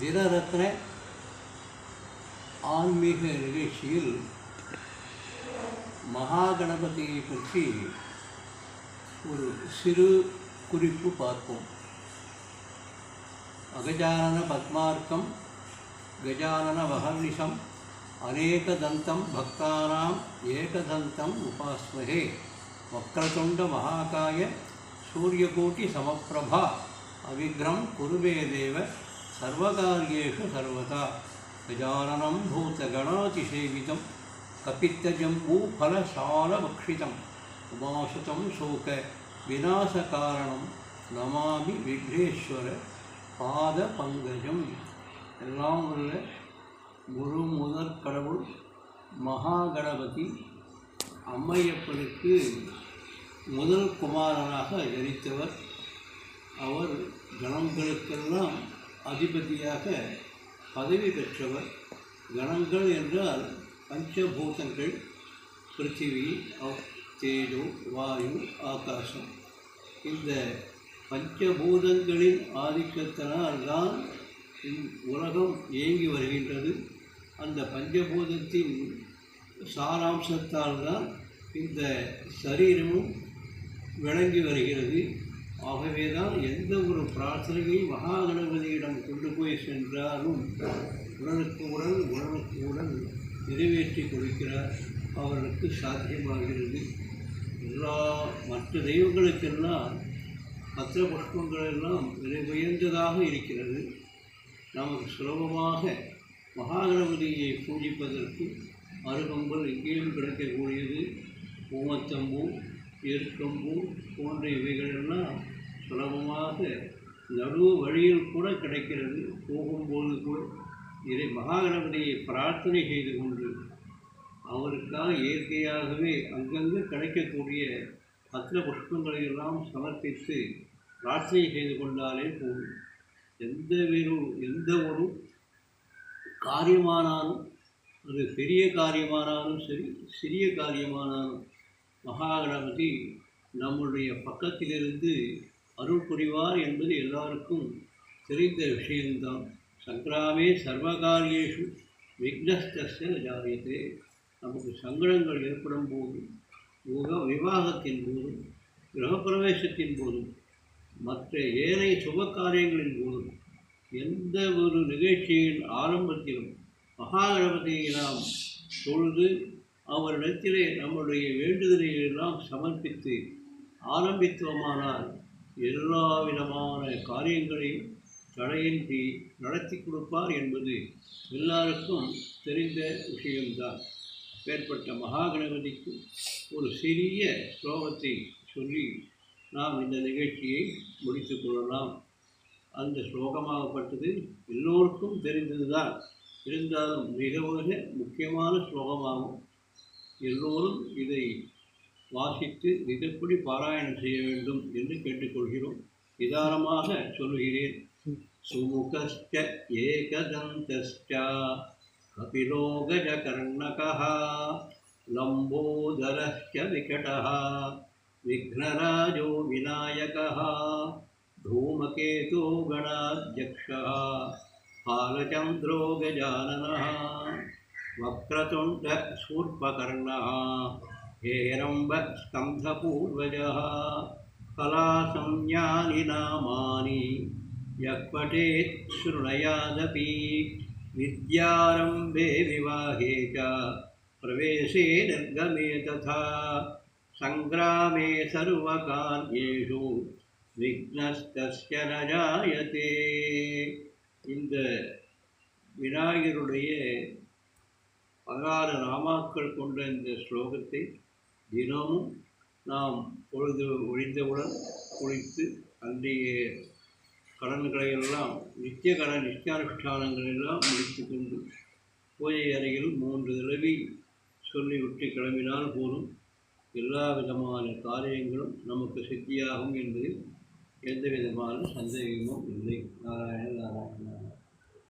தினரத்ன ஆன்மீக நிகழ்ச்சியில் மகாகணபதியை பற்றி ஒரு சிறு குறிப்பு பார்ப்போம். அகஜானன பத்மார்க்கம் கஜானன வகர்னிஷம் அநேகதந்தம் பக்தானாம் ஏகதந்தம் உபாஸ்மகே வக்ரதுண்ட மகாகாய சூரியகோட்டி சமப்பிரபா அவிக்ரம் குருவே தேவ சர்வகாரியேஷு சர்வதா கஜானனம் பூதகணாதிசேவிதம் கபித்தஜம்பூஃபலசாலபக்ஷிதம் உமாசுதம் சோக விநாசகாரணம் நமாமி விக்னேஸ்வர பாத பங்கஜம் எல்லாம் உள்ள குரு முதற் கடவுள் மகாகணபதி அம்மையப்பனுக்கு முதல் குமாரனாக ஜனித்தவர். அவர் கணங்களுக்கெல்லாம் அதிபதியாக பதவி பெற்றவர் கணங்கள் என்றால் பஞ்சபூதங்கள் பிருத்திவி அப் தேஜோ வாயு ஆகாசம். இந்த பஞ்சபூதங்களின் ஆதிக்கத்தினால் தான் உலகம் இயங்கி வருகின்றது. அந்த பஞ்சபூதத்தின் சாராம்சத்தால் தான் இந்த சரீரமும் விளங்கி வருகிறது. ஆகவே தான் எந்த ஒரு பிரார்த்தனையை மகாகணபதியிடம் கொண்டு போய் சென்றாலும் உடனுக்கு உடன் உடனுக்கு உடன் நிறைவேற்றி கொடுக்கிறார். அவர்களுக்கு சாத்தியமாகிறது. எல்லா மற்ற தெய்வங்களுக்கெல்லாம் பத்திர புஷ்பங்கள் எல்லாம் விலை உயர்ந்ததாக இருக்கிறது. நமக்கு சுலபமாக மகாகணபதியை பூஜிப்பதற்கு அருகம்பல் எங்கேயும் கிடைக்கக்கூடியது. ஊமத்தம்பூ ஏற்கம்பூ போன்ற இவைகளெல்லாம் சுலபமாக நடு வழியில் கூட கிடைக்கிறது. போகும்போது கூட இதை மகாகணபதியை பிரார்த்தனை செய்து கொண்டு அவருக்காக இயற்கையாகவே அங்கங்கு கிடைக்கக்கூடிய பத்திர புஷ்பங்களை எல்லாம் சமர்ப்பித்து பிரார்த்தனை செய்து கொண்டாலே போதும். எந்த ஒரு எந்த ஒரு காரியமானாலும் அது பெரிய காரியமானாலும் சரி சிறிய காரியமானாலும் மகாகணபதி நம்முடைய பக்கத்திலிருந்து அருள் புரிவார் என்பது எல்லாருக்கும் தெரிந்த விஷயம்தான். சங்கராமே சர்வகாரியேஷு விக்னஸ்தஸ்ய ஜாயத்தே நமக்கு சங்கடங்கள் ஏற்படும் போது உக விவாகத்தின் போதும் கிரகப்பிரவேசத்தின் போதும் மற்ற ஏனைய சுப காரியங்களின் போதும் எந்த ஒரு நிகழ்ச்சியின் ஆரம்பத்திலும் மகாகணபதியை நாம் தொழுது அவரிடத்திலே நம்முடைய வேண்டுதலை எல்லாம் சமர்ப்பித்து ஆரம்பித்தோமானால் எல்லா விதமான காரியங்களையும் தடையின்றி நடத்தி கொடுப்பார் என்பது எல்லாருக்கும் தெரிந்த விஷயம்தான். மேற்பட்ட மகாகணபதிக்கு ஒரு சிறிய ஸ்லோகத்தை சொல்லி நாம் இந்த நிகழ்ச்சியை முடித்து கொள்ளலாம். அந்த ஸ்லோகமாகப்பட்டது எல்லோருக்கும் தெரிந்ததுதான். இருந்தாலும் மிக மிக முக்கியமான ஸ்லோகமாகும் எல்லோரும் இதை வாசித்து இதப்படி பாராயணம் செய்ய வேண்டும் என்று கேட்டுக்கொள்கிறோம் நிதானமாக சொல்கிறேன் சுமுகஸ்ட ஏகதந்தஸ்ட கபிலோ கஜகர்ணகः लम्बोदरश्च विकटः विघ्नराजो विनायकः धूमकेतो गणाध्यक्षः फालचन्द्रो गजाननः वक्रतुण्डशूर्पकर्णः हेरम्बस्कन्धपूर्वजः कलासंज्ञानि नामानि यः पठेत् शृणयादपि विद्यारम्भे विवाहे च प्रवेशे निर्गमे तथा सङ्ग्रामे सर्वकार्येषु விக்னஸ்தஸ்ய நஜாயத்தே இந்த விநாயகருடைய பதினாறு நாமாக்கள் கொண்ட இந்த ஸ்லோகத்தை தினமும் நாம் பொழுது ஒழிந்தவுடன் குளித்து அன்றைய கடன்களை எல்லாம் நித்திய கடன் நித்தியானுஷ்டானங்களெல்லாம் முடித்து கொண்டு பூஜை அறையில் மூன்று தடவை சொல்லிவிட்டு கிளம்பினால் போதும். எல்லா விதமான காரியங்களும் நமக்கு சித்தியாகும் என்பதில் எந்த விதமான சந்தேகமும் இல்லை. நாராயண நாராயண